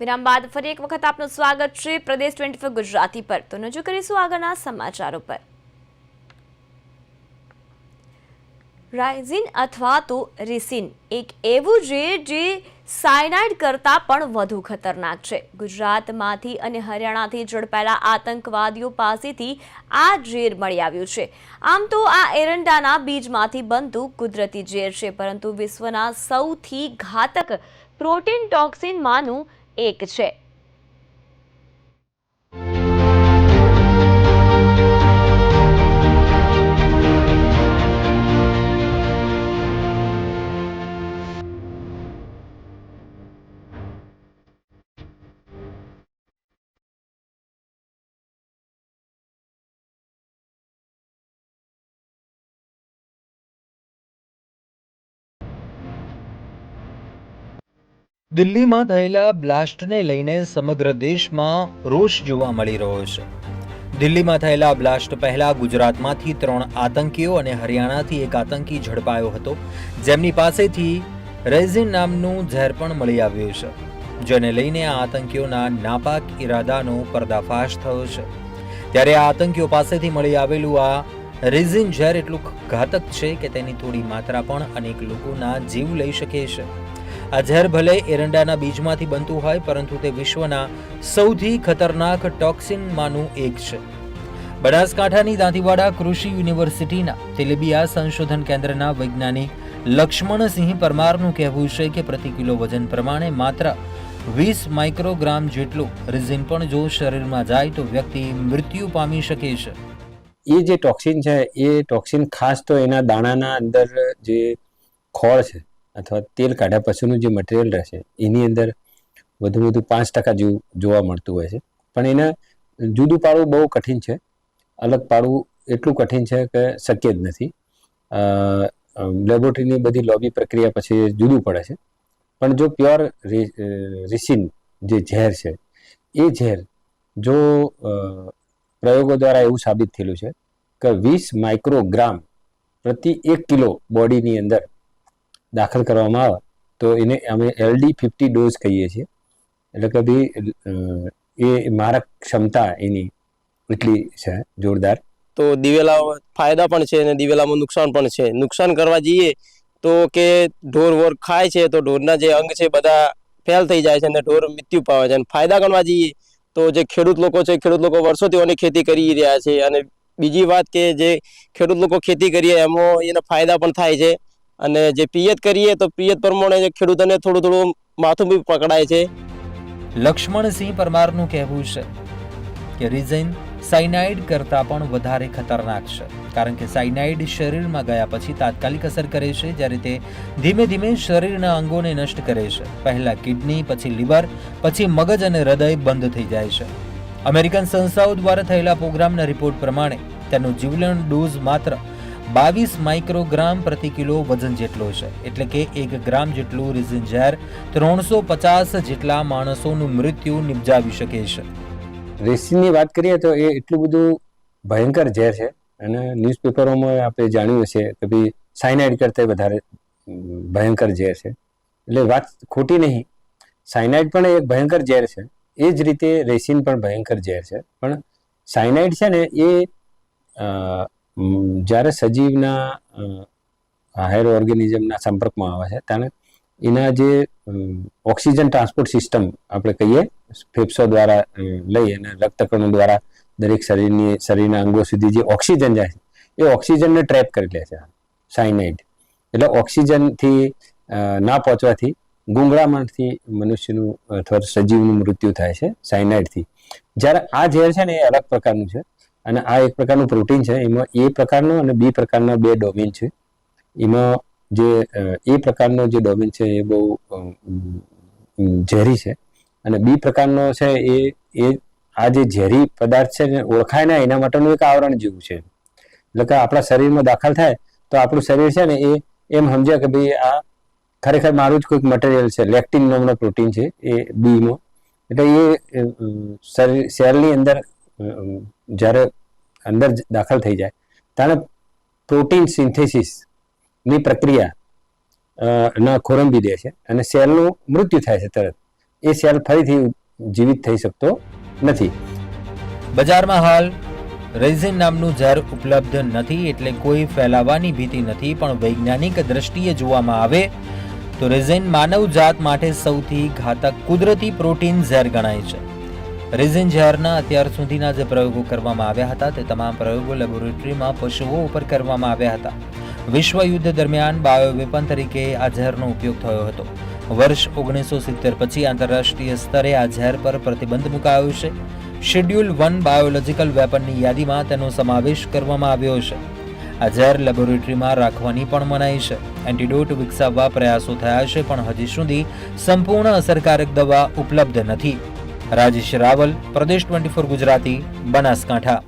વિરામ બાદ ફરી એક વખત આપનું સ્વાગત છે પ્રદેશ ટ્વેન્ટી ફોર ગુજરાતી પર. તો નજર કરીશું આગળના સમાચારો પર. રાઇઝિન અથવા તો રિસિન, એક એવું છે જે સાયનાઇડ કરતાં પણ વધુ ખતરનાક છે. ગુજરાતમાંથી અને હરિયાણાથી ઝડપાયેલા આતંકવાદીઓ પાસેથી આ ઝેર મળી આવ્યું છે. આમ તો આ એરંડાના બીજમાંથી બનતું કુદરતી ઝેર છે, પરંતુ વિશ્વના સૌથી ઘાતક પ્રોટીન ટોક્સિનમાંનું એક છે. દિલ્હીમાં થયેલા બ્લાસ્ટને લઈને સમગ્ર દેશમાં રોષ જોવા મળી રહ્યો છે. દિલ્હીમાં થયેલા બ્લાસ્ટ પહેલા ગુજરાતમાંથી ત્રણ આતંકીઓ અને હરિયાણાથી એક આતંકી ઝડપાયો હતો. જેમની પાસેથી રેઝિન નામનું ઝેર પણ મળી આવ્યું છે, જેને લઈને આ આતંકીઓના નાપાક ઈરાદાનો પર્દાફાશ થયો છે. ત્યારે આ આતંકીઓ પાસેથી મળી આવેલું આ રેઝિન ઝેર એટલું ઘાતક છે કે તેની થોડી માત્રા પણ અનેક લોકોના જીવ લઈ શકે છે. આ ઝેર ભલે એરંડાના બીજમાંથી બનતું હોય, પરંતુ તે વિશ્વના સૌથી ખતરનાક ટોક્સિનમાંનું એક છે. બનાસકાંઠાની દાંતીવાડા કૃષિ યુનિવર્સિટીના તેલેબિયા સંશોધન કેન્દ્રના વૈજ્ઞાનિક લક્ષ્મણસિંહ પરમારનું કહેવું છે કે પ્રતિ કિલો વજન પ્રમાણે માત્ર વીસ માઇક્રોગ્રામ જેટલું રિઝિન પણ જો શરીરમાં જાય તો વ્યક્તિ મૃત્યુ પામી શકે છે. એ જે ટોક્સિન છે, એ ટોક્સિન ખાસ તો એના દાણાના અંદર જે ખોળ છે અથવા તેલ કાઢ્યા પછીનું જે મટીરિયલ રહેશે, એની અંદર વધુ વધુ પાંચ ટકા જેવું જોવા મળતું હોય છે. પણ એને જુદું પાડવું બહુ કઠિન છે. અલગ પાડવું એટલું કઠિન છે કે શક્ય જ નથી. લેબોરેટરીની બધી લોબી પ્રક્રિયા પછી જુદું પડે છે. પણ જો પ્યોર રિસિન જે ઝેર છે, એ ઝેર જો પ્રયોગો દ્વારા એવું સાબિત થયેલું છે કે વીસ માઇક્રોગ્રામ પ્રતિ એક કિલો બોડીની અંદર દાખલ કરવામાં આવે, તો એને અમે એલડી ફિફ્ટી ડોઝ કહીએ છીએ. એટલે કે ભાઈ એ મારક ક્ષમતા એની એટલી છે, જોરદાર. તો દિવેલા ફાયદા પણ છે અને દિવેલામાં નુકસાન પણ છે. નુકસાન કરવા જઈએ તો કે ઢોર વોર ખાય છે, તો ઢોરના જે અંગ છે બધા ફેલ થઈ જાય છે અને ઢોર મૃત્યુ પામે છે. અને ફાયદા ગણવા જઈએ તો જે ખેડૂત લોકો છે, ખેડૂત લોકો વર્ષોથી ઓની ખેતી કરી રહ્યા છે. અને બીજી વાત કે જે ખેડૂત લોકો ખેતી કરીએ એમાં એના ફાયદા પણ થાય છે. અને જે પિયત કરીએ તો પિયત પ્રમાણે ખેડૂતોને થોડું થોડું માથું બી પકડાય છે. લક્ષ્મણસિંહ પરમારનું કહેવું છે કે રિઝિન સાયનાઇડ કરતાં પણ વધારે ખતરનાક છે. કારણ કે સાયનાઇડ શરીરમાં ગયા પછી તાત્કાલિક અસર કરે છે, જ્યારે તે ધીમે ધીમે શરીરના અંગોને નષ્ટ કરે છે. પહેલા કિડની, પછી લીવર, પછી મગજ અને હૃદય બંધ થઈ જાય છે. અમેરિકન સંસ્થાઓ દ્વારા થયેલા પ્રોગ્રામના રિપોર્ટ પ્રમાણે તેનો જીવલેણ ડોઝ માત્ર બાવીસ માઇક્રોગ્રામ પ્રતિ કિલો વજન જેટલો છે. એટલે કે એક ગ્રામ જેટલું રિઝિન ઝેર ત્રણસો પચાસ જેટલા માણસોનું મૃત્યુ નિપજાવી શકે છે. રેસિનની વાત કરીએ તો એ એટલું બધું ભયંકર ઝેર છે અને ન્યૂઝપેપરોમાં આપણે જાણ્યું છે કે ભાઈ સાયનાઇડ કરતાં વધારે ભયંકર ઝેર છે. એટલે વાત ખોટી નહીં. સાયનાઇડ પણ એક ભયંકર ઝેર છે. એ જ રીતે રેસિન પણ ભયંકર ઝેર છે. પણ સાયનાઇડ છે ને એ જ્યારે સજીવના હાયર ઓર્ગેનિઝમના સંપર્કમાં આવે છે, ત્યારે એના જે ઓક્સિજન ટ્રાન્સપોર્ટ સિસ્ટમ આપણે કહીએ, ફેફસો દ્વારા લઈ અને રક્તકણો દ્વારા દરેક શરીરની, શરીરના અંગો સુધી જે ઓક્સિજન જાય છે, એ ઓક્સિજનને ટ્રેપ કરી લે છે સાયનાઇડ એટલે ઓક્સિજનથી ના પહોંચવાથી ગુંગળામણથી મનુષ્યનું અથવા સજીવનું મૃત્યુ થાય છે સાયનાઇડથી જ્યારે આ ઝેર છે ને, એ અલગ પ્રકારનું છે. અને આ એક પ્રકારનું પ્રોટીન છે. એમાં એ પ્રકારનો અને બી પ્રકારના બે ડોમેન છે. એમાં જે એ પ્રકારનો જે ડોમેન છે એ બહુ ઝેરી છે. અને બી પ્રકારનો છે એ એ આ જે ઝેરી પદાર્થ છે ને ઓળખાય ને એના માટેનું એક આવરણ જેવું છે. એટલે કે આપણા શરીરમાં દાખલ થાય તો આપણું શરીર છે ને એ એમ સમજે કે ભાઈ આ ખરેખર મારું જ કોઈક મટીરિયલ છે. લેક્ટિન નામનો પ્રોટીન છે એ બીમાં એટલે એ શરીર સેલની અંદર જ્યારે અંદર દાખલ થઈ જાય, ત્યારે પ્રોટીન સિન્થેસિસની પ્રક્રિયા ના ખોરંભી દે છે અને સેલનું મૃત્યુ થાય છે તરત. એ સેલ ફરીથી જીવિત થઈ શકતો નથી. બજારમાં હાલ રેઝિન નામનું ઝેર ઉપલબ્ધ નથી એટલે કોઈ ફેલાવાની ભીતિ નથી, પણ વૈજ્ઞાનિક દ્રષ્ટિએ જોવામાં આવે તો રેઝિન માનવ જાત માટે સૌથી ઘાતક કુદરતી પ્રોટીન ઝેર ગણાય છે. રેઝિન ઝેરના અત્યાર સુધીના જે પ્રયોગો કરવામાં આવ્યા હતા તે તમામ પ્રયોગો લેબોરેટરીમાં પશુઓ ઉપર કરવામાં આવ્યા હતા. વિશ્વ યુદ્ધ દરમિયાન બાયોવેપન તરીકે આ ઝેરનો ઉપયોગ થયો હતો. વર્ષ ઓગણીસો સિત્તેર પછી આંતરરાષ્ટ્રીય સ્તરે આ ઝેર પર પ્રતિબંધ મુકાયો છે. શેડ્યુલ વન બાયોલોજિકલ વેપનની યાદીમાં તેનો સમાવેશ કરવામાં આવ્યો છે. આ ઝેર લેબોરેટરીમાં રાખવાની પણ મનાઈ છે. એન્ટીડોટ વિકસાવવા પ્રયાસો થયા છે પણ હજી સુધી સંપૂર્ણ અસરકારક દવા ઉપલબ્ધ નથી. રાજેશ રાવલ પ્રદેશ ટ્વેન્ટી ગુજરાતી બનાસકાંઠા.